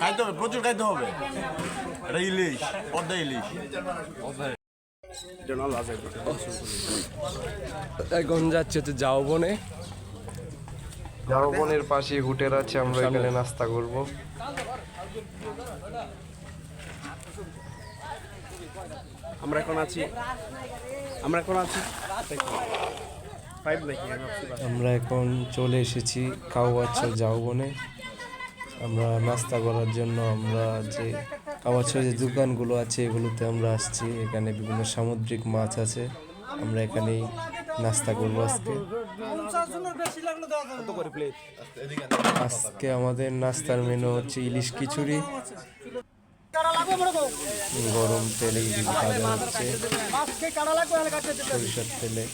খাইতে হবে প্রচুর খাইতে হবে। এটা ইলিশ পদ্মা ইলিশ। এখন যাচ্ছে হচ্ছে যাও বনে। ঝাউবনের পাশে হোটেল আছে আমরা এখানে নাস্তা করব। আমরা এখন আছি আমরা এখন আছি। আমরা এখন চলে এসেছি কাউয়াচ্ছা ঝাউবনে আমরা নাস্তা করার জন্য আমরা যে কাউয়াচ্ছার যে দোকানগুলো আছে, এগুলোতে আমরা আসছি। এখানে বিভিন্ন সামুদ্রিক মাছ আছে। আমরা এখানেই নাস্তা করব আজকে। আজকে আমাদের নাস্তার মেনু হচ্ছে ইলিশ খিচুড়ি। গরম তেলে হচ্ছে। সরিষার তেলে।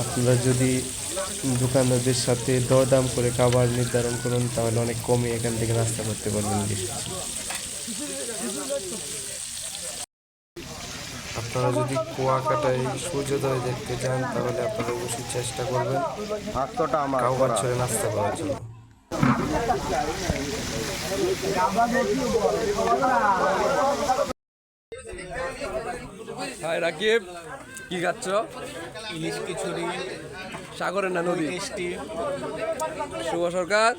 আপনারা যদি দোকানদারদের সাথে দরদাম করে খাবার নির্ধারণ করুন তাহলে অনেক কমে এখান থেকে নাস্তা করতে পারবেন। আপনারা যদি কুয়াকাটায় সূর্যোদয় দেখতে চান তাহলে আপনারা অবশ্যই চেষ্টা করবেন কাউবার ছেড়ে নাস্তা করার জন্য। হাই রাকিব কি খাচ্ছ? ইলিশ খিচুড়ি। সাগরের না নদী মিষ্টি শুভ সরকার।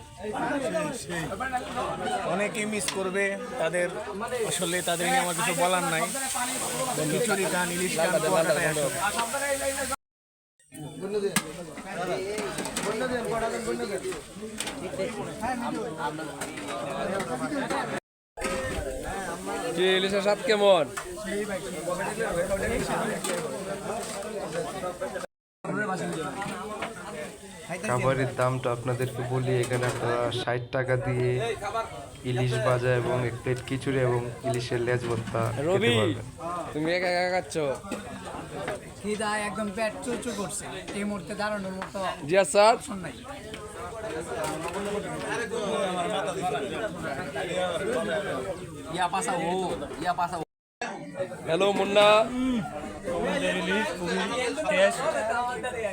অনেকে মিস করবে তাদের আসলে তাদের নিয়ে আমার কিছু বলার নাই। খিচুড়ি খান ইলিশ খান। কি ইলিশের স্বাদ কেমন? খাবারের দামটা আপনাদেরকে বলি এখানে আপনারা ষাট টাকা দিয়ে ইলিশ ভাজা এবং এক প্লেট খিচুড়ি এবং ইলিশের লেজ ভর্তা রবি তুমি একা একা খাচ্ছ? খিদায় একদম পেট চুচু করছে। এই মুহূর্তে দাঁড়ানোর মতো জিয়া স্যার। নাই। ইয়া পাসা ও ইয়া পাসা হ্যালো মুন্না।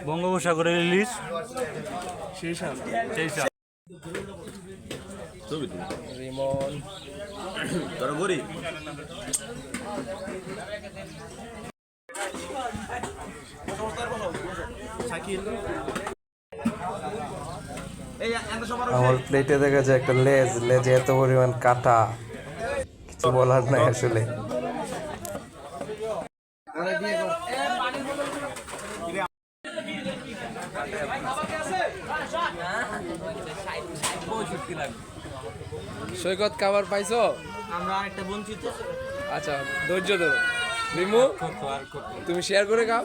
বঙ্গোপসাগরের ইলিশ সেই সাপ সেই তুলি। রিমন। তোরা গরি আমার প্লেটে দেখা যায় একটা লেজ লেজে এত পরিমাণ কাটা। কিছু বলার নাই আসলে। সৈকত খাবার পাইছো? আমরা আরেকটা বঞ্চিত। আচ্ছা ধৈর্য ধরো। রিমু তুমি শেয়ার করে খাও।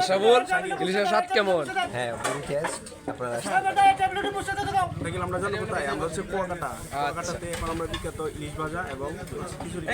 আশাবুল ইলিশের স্বাদ কেমন? দেখলাম আমরা জানো কোথায়। আমরা হচ্ছে কুয়াকাটা। কুয়াকাটাতে এখন আমরা বিখ্যাত ইলিশ ভাজা এবং খিচুড়ি।